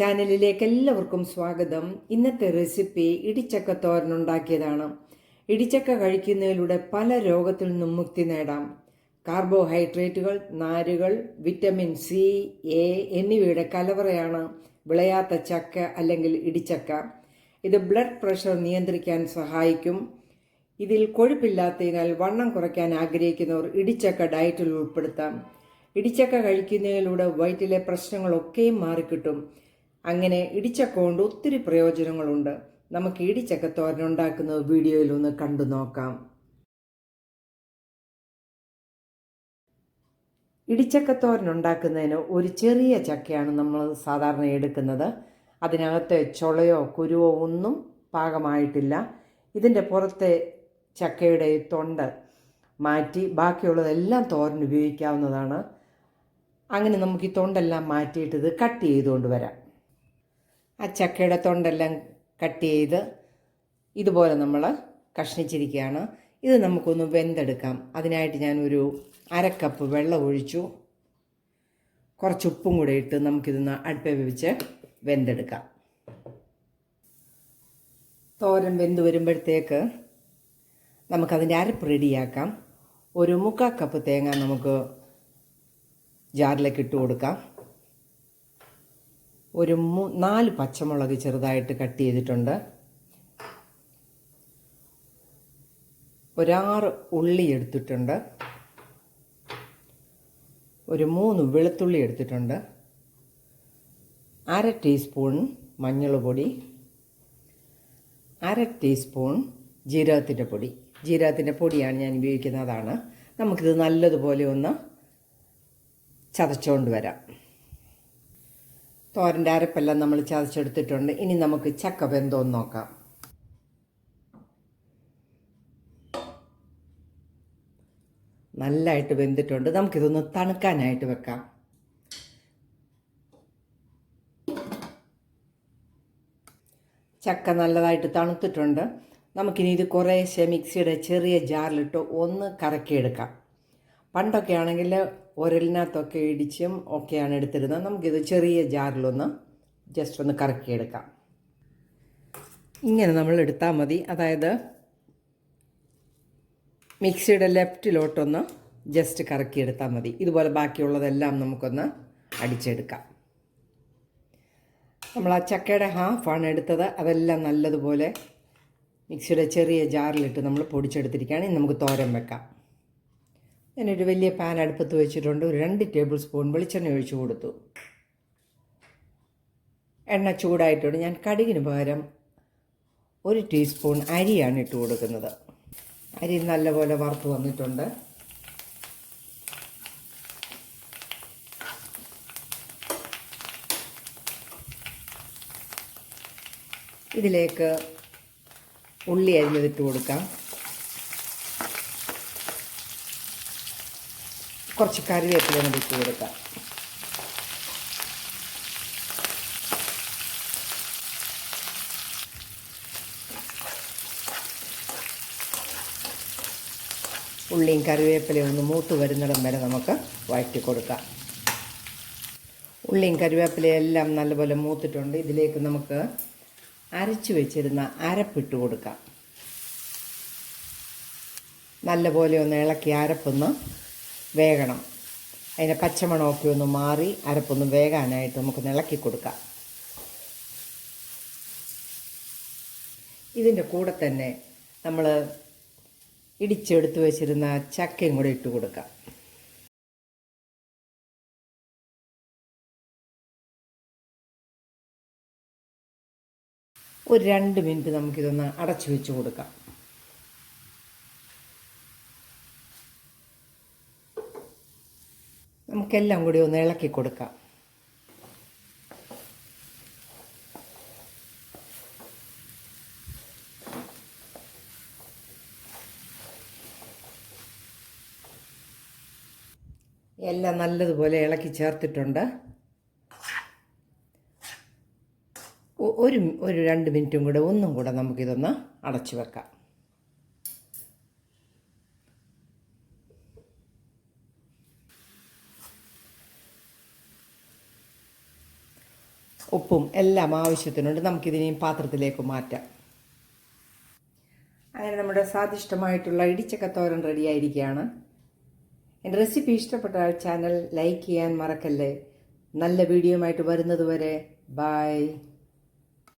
ചാനലിലേക്ക് എല്ലാവർക്കും സ്വാഗതം. ഇന്നത്തെ റെസിപ്പി ഇടിച്ചക്ക തോരൻ ഉണ്ടാക്കിയതാണ്. ഇടിച്ചക്ക കഴിക്കുന്നതിലൂടെ പല രോഗത്തിൽ നിന്നും മുക്തി നേടാം. കാർബോഹൈഡ്രേറ്റുകൾ നാരുകൾ വിറ്റമിൻ സി എ എന്നിവയുടെ കലവറയാണ് വിളയാത്ത ചക്ക അല്ലെങ്കിൽ ഇടിച്ചക്ക. ഇത് ബ്ലഡ് പ്രഷർ നിയന്ത്രിക്കാൻ സഹായിക്കും. ഇതിൽ കൊഴുപ്പില്ലാത്തതിനാൽ വണ്ണം കുറയ്ക്കാൻ ആഗ്രഹിക്കുന്നവർ ഇടിച്ചക്ക ഡയറ്റിൽ ഉൾപ്പെടുത്താം. ഇടിച്ചക്ക കഴിക്കുന്നതിലൂടെ വയറ്റിലെ പ്രശ്നങ്ങളൊക്കെയും മാറിക്കിട്ടും. അങ്ങനെ ഇടിച്ചക്ക കൊണ്ട് ഒത്തിരി പ്രയോജനങ്ങളുണ്ട്. നമുക്ക് ഇടിച്ചക്ക തോരൻ ഉണ്ടാക്കുന്ന വീഡിയോയിൽ ഒന്ന് കണ്ടു നോക്കാം. ഇടിച്ചക്ക തോരൻ ഉണ്ടാക്കുന്നതിന് ഒരു ചെറിയ ചക്കയാണ് നമ്മൾ സാധാരണ എടുക്കുന്നത്. അതിനകത്തെ ചുളയോ കുരുവോ ഒന്നും പാകമായിട്ടില്ല. ഇതിന്റെ പുറത്തെ ചക്കയുടെ തൊണ്ട് മാറ്റി ബാക്കിയുള്ളതെല്ലാം തോരൻ ഉപയോഗിക്കാവുന്നതാണ്. അങ്ങനെ നമുക്ക് ഈ തൊണ്ടെല്ലാം മാറ്റിയിട്ട് ഇത് കട്ട് ചെയ്തുകൊണ്ട് വരാം. ആ ചക്കയുടെ തൊണ്ടെല്ലാം കട്ട് ചെയ്ത് ഇതുപോലെ നമ്മൾ കഷ്ണിച്ചിരിക്കുകയാണ്. ഇത് നമുക്കൊന്ന് വെന്തെടുക്കാം. അതിനായിട്ട് ഞാനൊരു അരക്കപ്പ് വെള്ളം ഒഴിച്ചു. കുറച്ച് ഉപ്പും കൂടെ ഇട്ട് നമുക്കിതൊന്ന് അടുപ്പേ വെച്ച് വെന്തെടുക്കാം. തോരൻ വെന്ത് വരുമ്പോഴത്തേക്ക് നമുക്കതിന്റെ അരപ്പ് റെഡിയാക്കാം. ഒരു മുക്കാൽ കപ്പ് തേങ്ങ നമുക്ക് ജാറിലേക്ക് ഇട്ട് കൊടുക്കാം. ഒരു മൂ നാല് പച്ചമുളക് ചെറുതായിട്ട് കട്ട് ചെയ്തിട്ടുണ്ട്. ഒരാറ് ഉള്ളി എടുത്തിട്ടുണ്ട്. ഒരു മൂന്ന് വെളുത്തുള്ളി എടുത്തിട്ടുണ്ട്. അര ടീസ്പൂൺ മഞ്ഞൾ പൊടി അര ടീസ്പൂൺ ജീരകത്തിന്റെ പൊടി. ജീരകത്തിന്റെ പൊടിയാണ് ഞാൻ ഉപയോഗിക്കുന്നതാണ് നമുക്കിത് നല്ലതുപോലെ ഒന്ന് ചതച്ചുകൊണ്ട് വരാം. തോരന്റെ അരപ്പെല്ലാം നമ്മൾ ചതച്ചെടുത്തിട്ടുണ്ട്. ഇനി നമുക്ക് ചക്ക വെന്തോന്ന് നോക്കാം. നല്ലതായിട്ട് വെന്തിട്ടുണ്ട്. നമുക്കിതൊന്ന് തണുക്കാനായിട്ട് വെക്കാം. ചക്ക നല്ലതായിട്ട് തണുത്തിട്ടുണ്ട്. നമുക്കിനി ഇത് കുറേശ്ശെ മിക്സിയുടെ ചെറിയ ജാറിലിട്ട് ഒന്ന് കറക്കിയെടുക്കാം. പണ്ടൊക്കെ ആണെങ്കിൽ ഉരലിനകത്തൊക്കെ ഇടിച്ചും ഒക്കെയാണ് എടുത്തിരുന്നത്. നമുക്കിത് ചെറിയ ജാറിലൊന്ന് ജസ്റ്റ് ഒന്ന് കറക്കിയെടുക്കാം. ഇങ്ങനെ നമ്മൾ എടുത്താൽ മതി. അതായത് മിക്സിയുടെ ലെഫ്റ്റിലോട്ടൊന്ന് ജസ്റ്റ് കറക്കിയെടുത്താൽ മതി. ഇതുപോലെ ബാക്കിയുള്ളതെല്ലാം നമുക്കൊന്ന് അടിച്ചെടുക്കാം. നമ്മൾ ആ ചക്കയുടെ ഹാഫാണ് എടുത്തത്. അതെല്ലാം നല്ലതുപോലെ മിക്സിയുടെ ചെറിയ ജാറിലിട്ട് നമ്മൾ പൊടിച്ചെടുത്തിരിക്കുകയാണ്. ഇനി നമുക്ക് തോരം വെക്കാം. ഞാനൊരു വലിയ പാൻ അടുപ്പത്ത് വെച്ചിട്ടുണ്ട്. ഒരു രണ്ട് ടേബിൾ സ്പൂൺ വെളിച്ചെണ്ണ ഒഴിച്ചു കൊടുത്തു. എണ്ണ ചൂടായിട്ടുണ്ട്. ഞാൻ കടുകിന് പകരം ഒരു ടീസ്പൂൺ അരിയാണ് ഇട്ട് കൊടുക്കുന്നത്. അരി നല്ലപോലെ വറുത്ത് വന്നിട്ടുണ്ട്. ഇതിലേക്ക് ഉള്ളി അരിഞ്ഞതിട്ട് കൊടുക്കാം. കുറച്ച് കറിവേപ്പില കൂടി ഇട്ട് കൊടുക്കാം. ഉള്ളിയും കറിവേപ്പിലയും ഒന്ന് മൂത്ത് വരുന്നിടം വരെ നമുക്ക് വഴറ്റി കൊടുക്കാം. ഉള്ളിയും കറിവേപ്പിലയും എല്ലാം നല്ലപോലെ മൂത്തിട്ടുണ്ട്. ഇതിലേക്ക് നമുക്ക് അരച്ച് വെച്ചിരുന്ന അരപ്പിട്ട് കൊടുക്കാം. നല്ലപോലെ ഒന്ന് ഇളക്കി അരപ്പൊന്ന് വേകണം. അതിന്റെ പച്ചമണമൊക്കെ ഒന്ന് മാറി അരപ്പൊന്ന് വേകാനായിട്ട് നമുക്ക് ഇളക്കി കൊടുക്കാം. ഇതിന്റെ കൂടെ തന്നെ നമ്മൾ ഇടിച്ചെടുത്ത് വെച്ചിരുന്ന ചക്കയും കൂടെ ഇട്ട് കൊടുക്കാം. ഒരു രണ്ട് മിനിറ്റ് നമുക്കിതൊന്ന് അടച്ചു വെച്ച് കൊടുക്കാം. നമുക്കെല്ലാം കൂടി ഒന്ന് ഇളക്കി കൊടുക്കാം. എല്ലാം നല്ലതുപോലെ ഇളക്കി ചേർത്തിട്ടുണ്ട്. ഒരു ഒരു രണ്ട് മിനിറ്റും കൂടെ ഒന്നും കൂടെ നമുക്കിതൊന്ന് അടച്ചു വെക്കാം. ഉപ്പും എല്ലാം ആവശ്യത്തിനുണ്ട്. നമുക്കിതിനെയും പാത്രത്തിലേക്ക് മാറ്റാം. അങ്ങനെ നമ്മുടെ സ്വാദിഷ്ടമായിട്ടുള്ള ഇടിച്ചക്ക തോരൻ റെഡിയായിരിക്കുകയാണ് എന്റെ റെസിപ്പി ഇഷ്ടപ്പെട്ട ചാനൽ ലൈക്ക് ചെയ്യാൻ മറക്കല്ലേ. നല്ല വീഡിയോയുമായിട്ട് വരുന്നത് വരെ ബായ്